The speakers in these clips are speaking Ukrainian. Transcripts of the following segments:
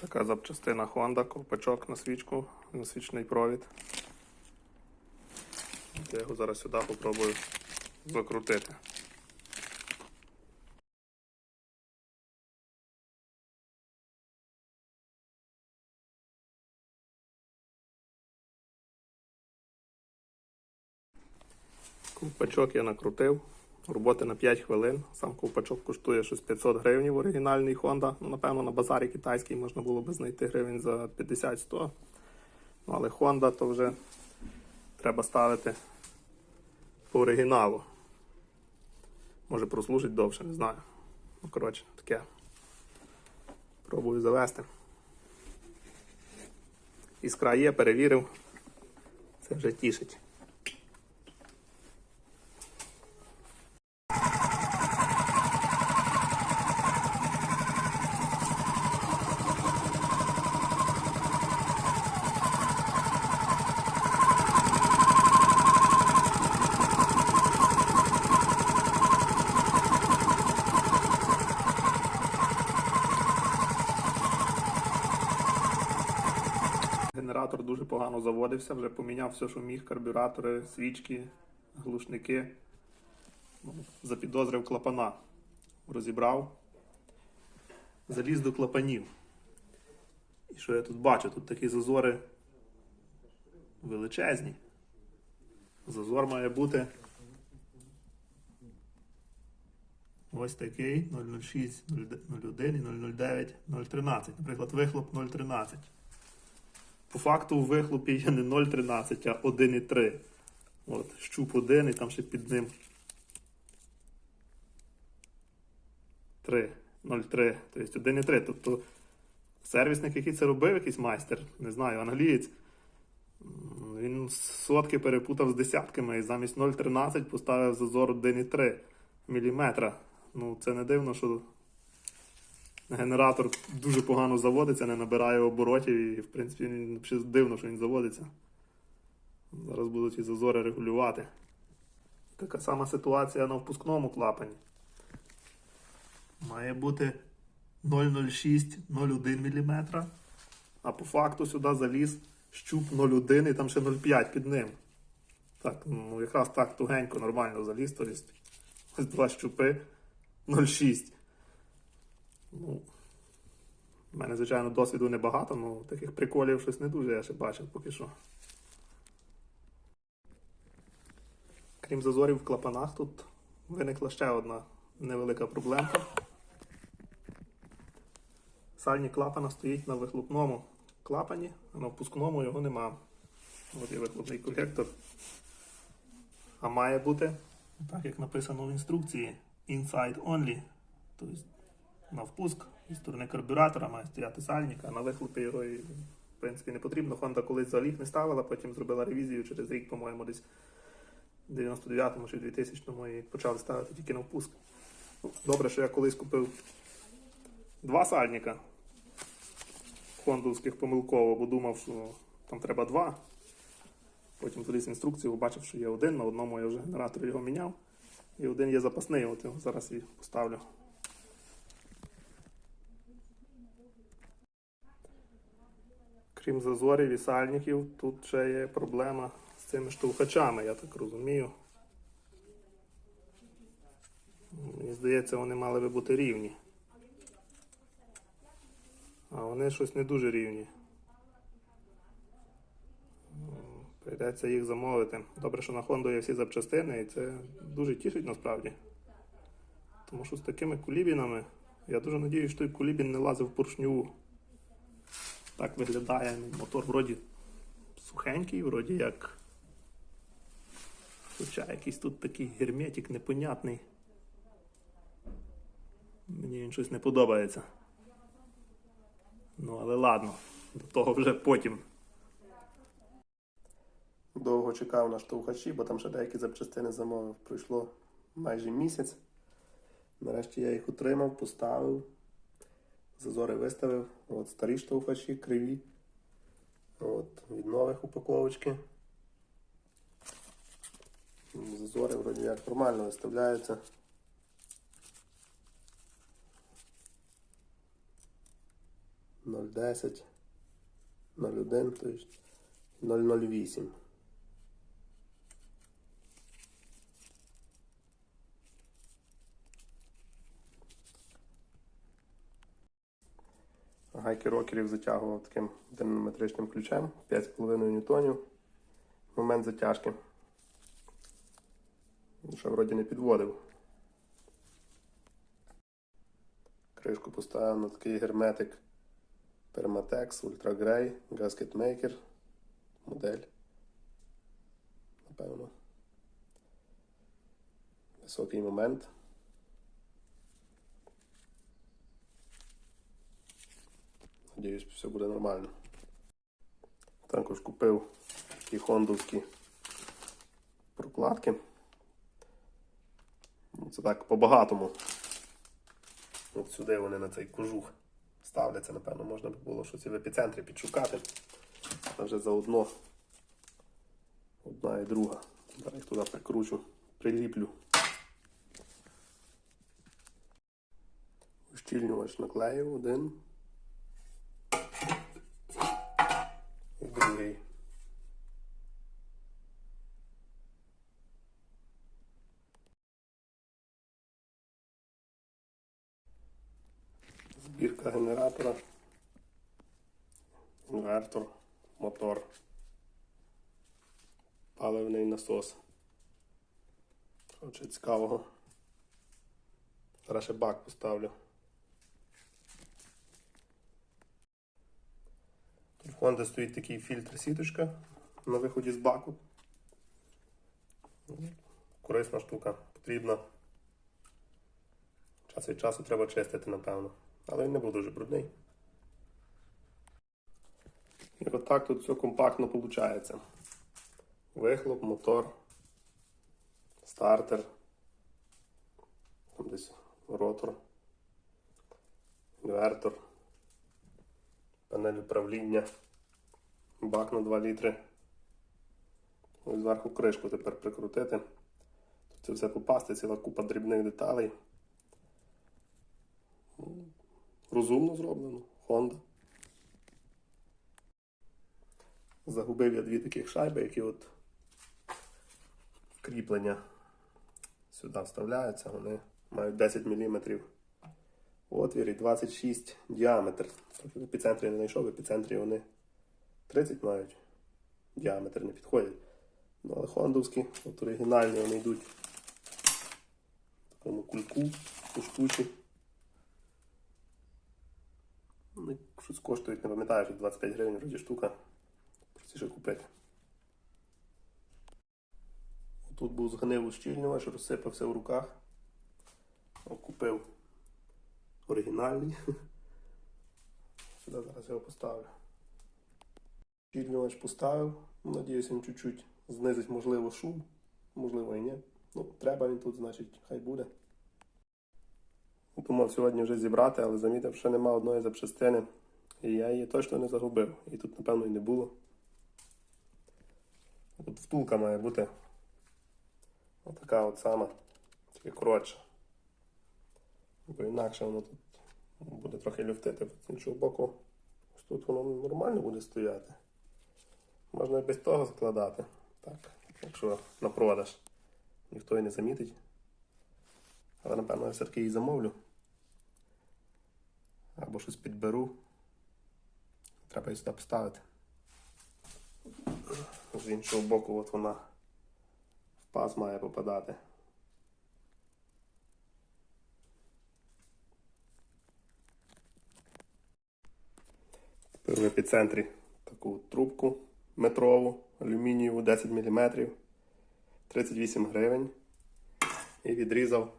Така запчастина Honda, ковпачок на свічку, на свічний провід. Я його зараз сюди попробую закрутити. Ковпачок я накрутив. Роботи на 5 хвилин. Сам ковпачок коштує щось 500 гривень в оригінальній Honda. Ну, напевно, на базарі китайській можна було би знайти гривень за 50-100. Ну, але Honda то вже треба ставити по оригіналу. Може прослужить довше, не знаю. Ну, коротше, таке. Пробую завести. Іскра є, перевірив. Це вже тішить. Генератор дуже погано заводився, вже поміняв все, що міг, карбюратори, свічки, глушники. Ну, Запідозрив клапана. Розібрав. Заліз до клапанів. І що я тут бачу? Тут такі зазори величезні. Зазор має бути ось такий 006, 001 і 009, 013. Наприклад, вихлоп 013. По факту в вихлопі є не 0,13, а 1,3. От, щуп 1 і там ще під ним 3, 0,3, тобто 1,3. Тобто сервісник, який це робив, якийсь майстер, не знаю, англієць, він сотки перепутав з десятками і замість 0,13 поставив зазор 1,3 мм. Ну, це не дивно, що Генератор дуже погано заводиться, не набирає оборотів і, в принципі, дивно, що він заводиться. Зараз будуть ці зазори регулювати. Така сама ситуація на впускному клапані. Має бути 0,06-0,1 мм. А по факту сюди заліз щуп 0,1 і там ще 0,5 під ним. Так, ну якраз так тугенько, нормально заліз, то ось два щупи 0,6. Ну, в мене, звичайно, досвіду небагато, але таких приколів щось не дуже я ще бачив поки що. Крім зазорів в клапанах, тут виникла ще одна невелика проблемка. Сальні клапана стоїть на вихлопному клапані, а на впускному його нема. От є вихлопний колектор. А має бути, так як написано в інструкції, inside only. Тобто на впуск зі сторони карбюратора має стояти сальник, а на вихлопі його і, в принципі не потрібно. Honda колись їх не ставила, потім зробила ревізію через рік, по-моєму, десь в 99-му чи 2000-му і почали ставити тільки на впуск. Ну, Добре, що я колись купив два сальника хондовських помилково, бо думав, що там треба два. Потім заліз інструкцію, побачив, що є один, на одному я вже генератор його міняв. І один є запасний, от його зараз і поставлю. Крім зазорів і сальників, тут ще є проблема з цими штовхачами, я так розумію. Мені здається, вони мали би бути рівні. А вони щось не дуже рівні. Прийдеться їх замовити. Добре, що на Honda є всі запчастини, і це дуже тішить насправді. Тому що з такими кулібінами, я дуже надіюсь, що той кулібін не лазив в поршню. Так виглядає мотор вроді сухенький, вроді як. Хоча якийсь тут такий герметик непонятний. Мені він щось не подобається. Ну, але ладно, до того вже потім. Довго чекав на штовхачі, бо там ще деякі запчастини замовив. Пройшло майже місяць. Нарешті я їх отримав, поставив, зазори виставив. От старі штовхачі, криві. От, від нових упаковочки. Зазори вроді як нормально виставляються. 0,10, 0,1, то есть 0,08. Гайки рокерів затягував таким динаметричним ключем 5,5 ньютонів. Момент затяжки. Що вроді не підводив. Кришку поставив на такий герметик Permatex Ultra Grey Gasket Maker. Модель. Напевно. Високий момент. Надіюсь, все буде нормально. Також купив такі хондовські прокладки. Ну, Це так по-багатому. От сюди вони на цей кожух ставляться, напевно, можна було щось в епіцентрі підшукати. А вже заодно одна і друга. Зараз їх туди прикручу, приліплю. Ущільнювач наклеїв один. Збірка генератора, інвертор, мотор, паливний насос. Коротше, цікавого. Зараз ще бак поставлю. Тут в Honda стоїть такий фільтр сіточка на виході з баку. Корисна штука, потрібна. Час від часу треба чистити, напевно. Але він не був дуже брудний. І отак тут все компактно виходить. Вихлоп, мотор, стартер, там десь ротор, інвертор, панель управління, бак на 2 літри. Ось зверху кришку тепер прикрутити. Тут це все попасти, ціла купа дрібних деталей. Розумно зроблено. Honda. Загубив я дві таких шайби, які от кріплення сюди вставляються. Вони мають 10 мм отвір і 26 діаметр. В епіцентрі я не знайшов, в епіцентрі вони 30 мають. Діаметр не підходять. Ну, але хондовські, от оригінальні вони йдуть в такому кульку, пуштучі. Вони щось коштують, не пам'ятаю, що 25 гривень вроді штука. Простіше купити. Тут був згнив ущільнювач, розсипався в руках. Купив оригінальний. Сюди зараз його поставлю. Ущільнювач поставив. Ну, Надіюсь, він чуть-чуть знизить, можливо, шум. Можливо і ні. Ну, треба він тут, значить, хай буде. Думав сьогодні вже зібрати, але замітив, що нема одної запчастини. І я її точно не загубив. І тут, напевно, і не було. Тут втулка має бути. Отака от сама, тільки коротша. Бо інакше воно тут буде трохи люфтити. З іншого боку, ось тут воно нормально буде стояти. Можна і без того складати. Так, якщо на продаж ніхто і не замітить. Але, напевно, я все-таки її замовлю. Або щось підберу. Треба її сюди поставити. З іншого боку, от вона в паз має попадати. В епіцентрі таку трубку метрову, алюмінієву 10 мм, 38 гривень. І відрізав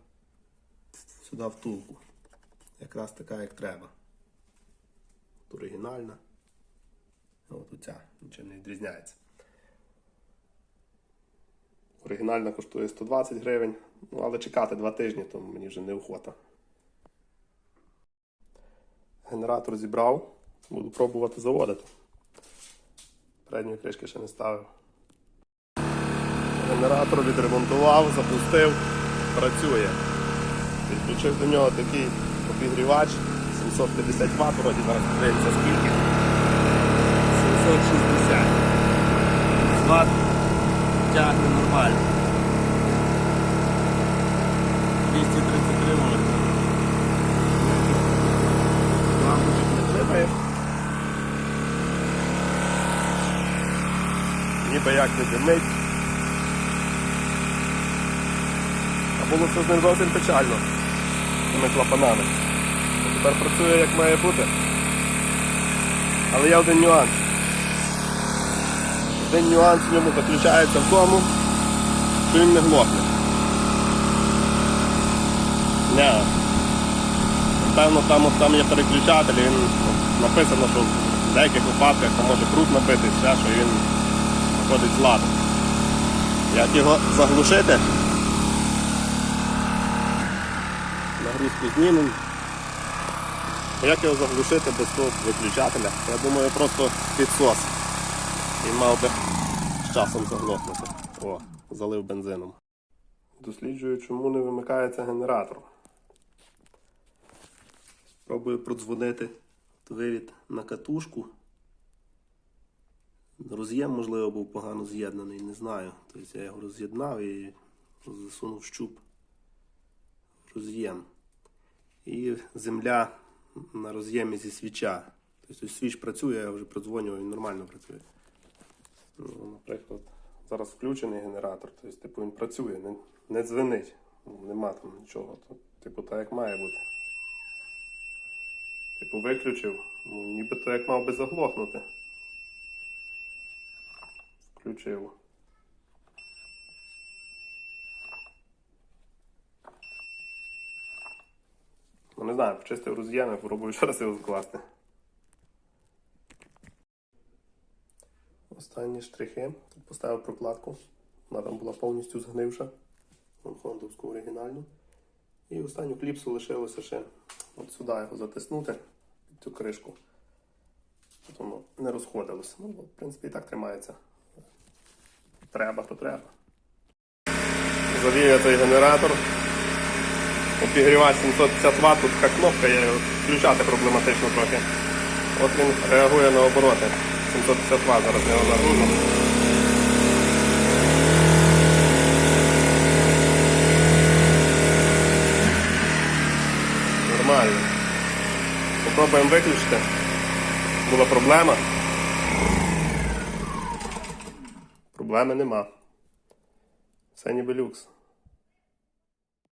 сюди втулку. Якраз така, як треба. Оригінальна. А От оця, нічим не відрізняється. Оригінальна коштує 120 гривень, ну але чекати два тижні, то мені вже неохота. Генератор зібрав, буду пробувати заводити. Передньої кришки ще не ставив. Генератор відремонтував, запустив, працює. Підключив до нього такий обігрівач 750 Вт, вроді зараз подивимося скільки. 760 Вт тягне нормально. 233 вольт. Лампочок не трипає. Ніби як не димить. А було це з ним зовсім печально. Цими клапанами. Тепер працює як має бути. Але є один нюанс. Один нюанс в ньому заключається в тому, що він не глохне. Не. Напевно, там, там є переключатель, він написано, що в деяких випадках там може крут набитись, ще, що він виходить з ладу. Як його заглушити? Нагрузку знімемо. Як його заглушити без того виключателя? Я думаю, просто підсос. І мав би з часом заглохнути. О, залив бензином. Досліджую, чому не вимикається генератор. Спробую продзвонити вивід на катушку. Роз'єм, можливо, був погано з'єднаний, не знаю. Тобто я його роз'єднав і засунув щуп роз'єм. І земля на роз'ємі зі свіча. Тобто свіч працює, я вже продзвонював, він нормально працює. Ну, наприклад, зараз включений генератор, тобто, типу, він працює, не, не дзвенить, Ну, нема там нічого. Типу, так як має бути. Типу, виключив, ну, нібито як мав би заглохнути. Включив. Знаю, почистив роз'єми, попробую ще раз його скласти. Останні штрихи. Тут поставив прокладку. Вона там була повністю згнивша. Хондовську оригінальну. І останню кліпсу лишилося ще от сюди його затиснути під цю кришку. Щоб воно не розходилося. Ну, в принципі, і так тримається. Треба, то треба. Завів я цей генератор. Обігрівач 750 Вт, тут така кнопка, є його включати проблематично трохи. От він реагує на обороти. 750 Вт, зараз я його загружу. Нормально. Попробуємо виключити. Була проблема. Проблеми нема. Все ніби люкс.